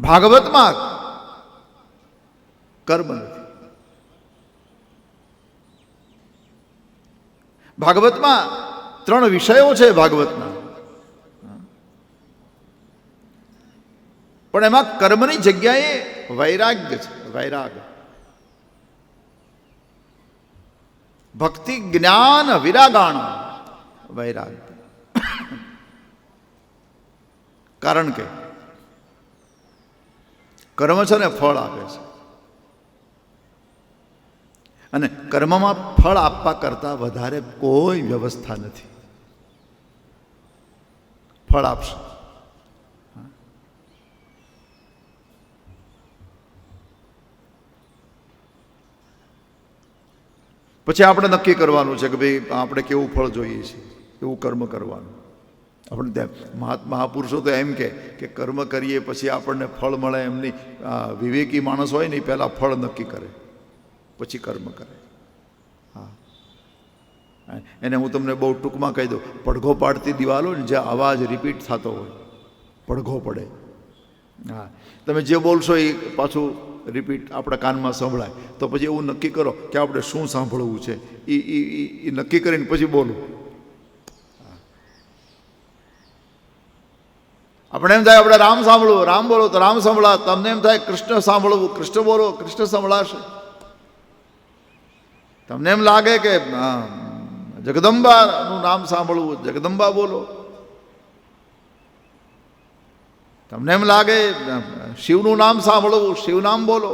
ભાગવતમાં કર્મ નથી. ભાગવતમાં ત્રણ વિષયો છે ભાગવતના. પણ એમાં કર્મની જગ્યાએ વૈરાગ્ય છે, વૈરાગ. ભક્તિ, જ્ઞાન, વિરાગાણ, વૈરાગ. કારણ કે કર્મ છે ને ફળ આપે છે. અને કર્મમાં ફળ આપવા કરતાં વધારે કોઈ વ્યવસ્થા નથી. ફળ આપશે. પછી આપણે નક્કી કરવાનું છે કે ભાઈ આપણે કેવું ફળ જોઈએ છીએ એવું કર્મ કરવાનું. આપણે ત્યાં મહાત્મા મહાપુરુષો તો એમ કે કર્મ કરીએ પછી આપણને ફળ મળે એમની વિવેકી માણસ હોય ને એ પહેલાં ફળ નક્કી કરે, પછી કર્મ કરે. હા. એને હું તમને બહુ ટૂંકમાં કહી દઉં, પડઘો પાડતી દિવાલો ને જે અવાજ રિપીટ થતો હોય, પડઘો પડે. હા. તમે જે બોલશો એ પાછું રિપીટ આપણા કાનમાં સંભળાય. તો પછી એવું નક્કી કરો કે આપણે શું સાંભળવું છે. એ નક્કી કરીને પછી બોલું. આપણે એમ થાય, આપણે રામ સાંભળવું, રામ બોલો તો રામ સાંભળા, તમને એમ થાય, કૃષ્ણ સાંભળવું, કૃષ્ણ બોલો, કૃષ્ણ સંભળાશે. તમને એમ લાગે કે જગદંબાનું નામ સાંભળવું, જગદંબા બોલો. તમને એમ લાગે શિવનું નામ સાંભળવું શિવનામ બોલો.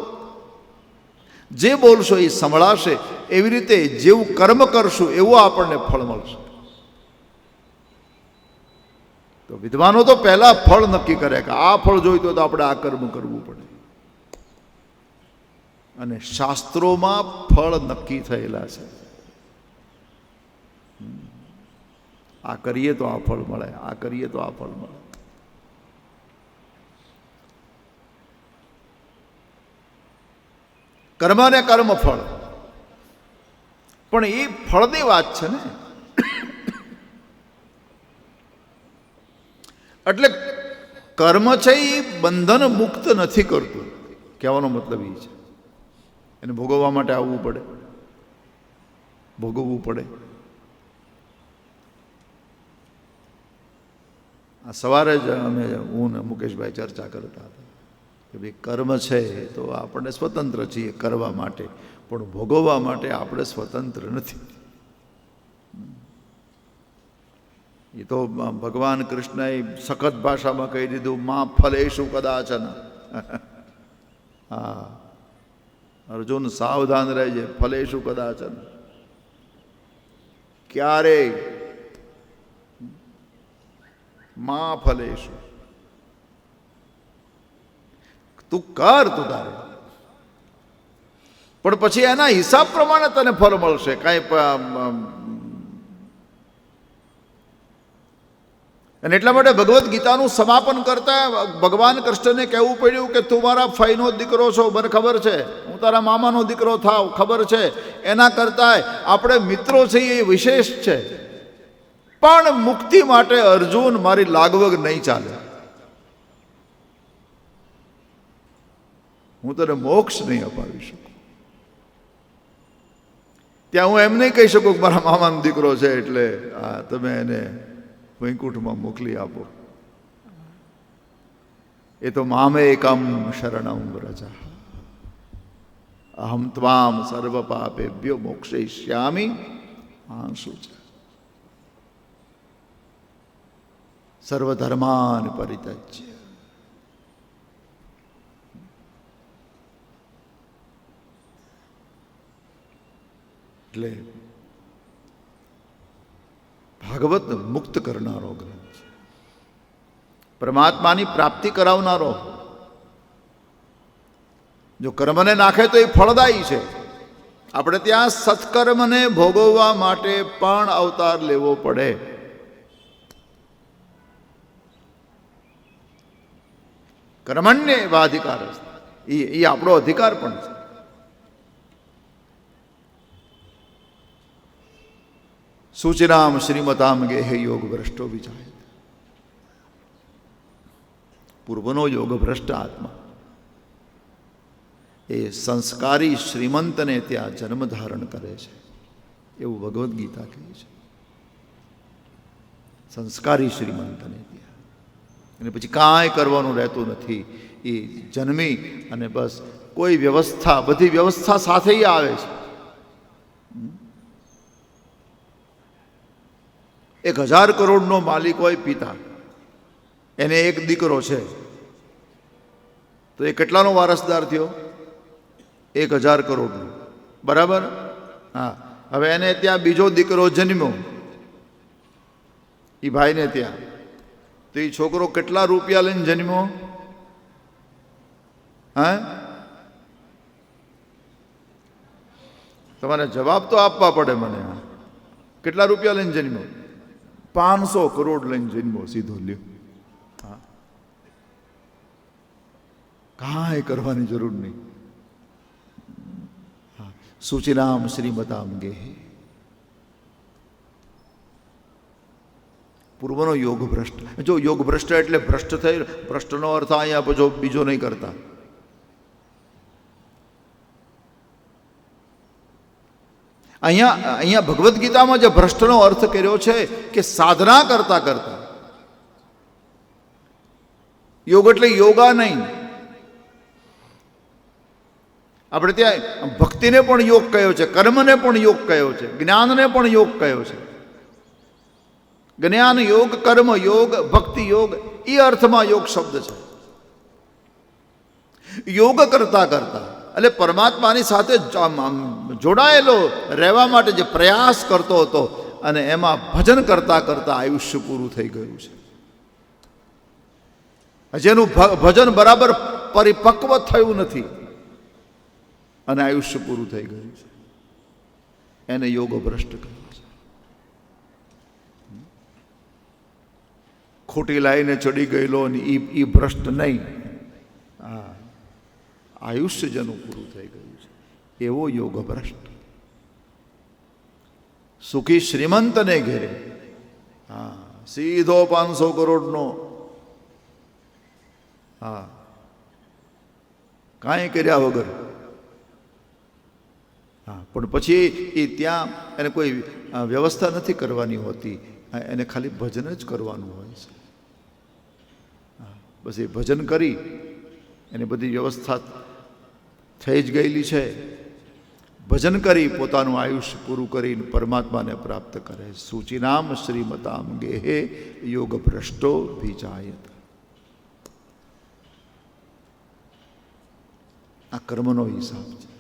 જે બોલશો એ સંભળાશે, એવી રીતે જેવું કર્મ કરશું, એવું આપણને ફળ મળશે. તો વિદ્વાનો તો પહેલા ફળ નક્કી કરે કે આ ફળ જોઈતો તો આપણે આ કર્મ કરવું પડે. અને શાસ્ત્રોમાં ફળ નક્કી થયેલા છે. આ કરીએ તો આ ફળ મળે, આ કરીએ તો આ ફળ મળે. કર્મ અને કર્મ ફળ પણ એ ફળની વાત છે ને એટલે કર્મ છે એ બંધન મુક્ત નથી કરતું. કહેવાનો મતલબ એ છે. એને ભોગવવા માટે આવવું પડે. ભોગવવું પડે. આ સવારે જ અમે હું ને મુકેશભાઈ ચર્ચા કરતા હતા કે ભાઈ કર્મ છે તો આપણે સ્વતંત્ર છીએ કરવા માટે, પણ ભોગવવા માટે આપણે સ્વતંત્ર નથી. એ તો ભગવાન કૃષ્ણએ સખત ભાષામાં કહી દીધું, માં ફલેશું કદાચન. હા. અર્જુન સાવધાન રહેજે ફલેશું કદાચન. ક્યારે? માં ફલેશું તું કર તું તારે. પણ પછી એના હિસાબ પ્રમાણે તને ફળ મળશે. કાંઈ પ- અમ, અને એટલા માટે ભગવદ્ ગીતાનું સમાપન કરતા ભગવાન કૃષ્ણને કહેવું પડ્યું કે, તું મારા ફઈનો દીકરો છો, મને ખબર છે. હું તારા મામાનો દીકરો થાવ, ખબર છે. એના કરતાં આપણે મિત્રો છીએ એ વિશેષ છે. પણ મુક્તિ માટે અર્જુન મારી લાગવગ નહીં ચાલે. હું તને મોક્ષ નહીં અપાવી શકું. ત્યાં હું એમ નહીં કહી શકું કે મારા મામાનો દીકરો છે એટલે આ તમે એને વૈકુંઠમાં મોકલી આપો. એ તો મામે એકમ શરણમ રજા અહમ ત્વામ સર્વ પાપેભ્યો મોક્ષયિષ્યામી આંસુ છે સર્વધર્માન પરિત્યજ્ય. એટલે ભાગવત મુક્ત કરનારો ગ્રંથ છે. પરમાત્માની પ્રાપ્તિ કરાવનારો. જો કર્મને નાખે તો એ ફળદાયી છે. આપણે ત્યાં સત્કર્મને ભોગવવા માટે પણ અવતાર લેવો પડે. કર્મણ્ય એવા અધિકાર એ આપણો અધિકાર પણ છે. સૂચનામ શ્રીમતામ ગેહ યોગ ભ્રષ્ટો વિચાય પૂર્વનો યોગ ભ્રષ્ટ આત્મા. એ સંસ્કારી શ્રીમંતને ત્યાં જન્મ ધારણ કરે છે. એવું ભગવદ્ ગીતા કહે છે. સંસ્કારી શ્રીમંતને ત્યાં. અને પછી કાંઈ કરવાનું રહેતું નથી. એ જન્મી અને બસ કોઈ વ્યવસ્થા, બધી વ્યવસ્થા સાથે આવે છે. એક હજાર કરોડનો માલિક હોય પિતા. એને એક દીકરો છે. તો એ કેટલાનો વારસદાર થયો? એક હજાર કરોડનો. બરાબર? હા. હવે એને ત્યાં બીજો દીકરો જન્મ્યો. એ ભાઈને ત્યાં. તો એ છોકરો કેટલા રૂપિયા લઈને જન્મ્યો? હા? તમારે જવાબ તો આપવા પડે મને. કેટલા રૂપિયા લઈને જન્મ્યો? પાંચસો કરોડ લઈને જન્મ્યો સીધો લ્યો હા કાંઈ કરવાની જરૂર નહીં હા સુચિરામ શ્રીમતામ ગેહે પૂર્વનો યોગ ભ્રષ્ટ જો યોગ ભ્રષ્ટ એટલે ભ્રષ્ટ થઈ ભ્રષ્ટનો અર્થ અહીંયા જો બીજો નહીં કરતા અહીંયા અહીંયા ભગવદ્ ગીતામાં જે ભ્રષ્ટનો અર્થ કર્યો છે કે સાધના કરતા કરતા. યોગ એટલે યોગા નહીં. આપણે ત્યાં ભક્તિને પણ યોગ કયો છે, કર્મને પણ યોગ કયો છે, જ્ઞાનને પણ યોગ કયો છે. જ્ઞાન યોગ, કર્મ યોગ, ભક્તિ યોગ, એ અર્થમાં યોગ શબ્દ છે. યોગ કરતા કરતા. એટલે પરમાત્માની સાથે જોડાયેલો રહેવા માટે જે પ્રયાસ કરતો હતો અને એમાં ભજન કરતા કરતા આયુષ્ય પૂરું થઈ ગયું છે. જેનું ભજન બરાબર પરિપક્વ થયું નથી અને આયુષ્ય પૂરું થઈ ગયું છે. એને યોગ ભ્રષ્ટ કર્યો છે. ખોટી લાઈને ચડી ગયેલો અને એ ભ્રષ્ટ નહીં. આયુષ્ય પૂરું થઈ ગયું છે. એવો યોગ ભ્રષ્ટ સુખી શ્રીમંતને ઘેરે. હા, સીધો પાંચસો કરોડનો. હા. કાંઈ કર્યા વગર. હા, પણ પછી એ ત્યાં એને કોઈ વ્યવસ્થા નથી કરવાની હોતી. એને ખાલી ભજન જ કરવાનું હોય છે. બસ એ ભજન કરી, એની બધી વ્યવસ્થા થઈ જ ગયેલી છે. ભજન કરી પોતાનું આયુષ્ય પૂરું કરીને પરમાત્માને પ્રાપ્ત કરે. સૂચિનામ શ્રીમતામ ગેહે યોગ ભ્રષ્ટો ભીજાયત. આ કર્મનો હિસાબ છે.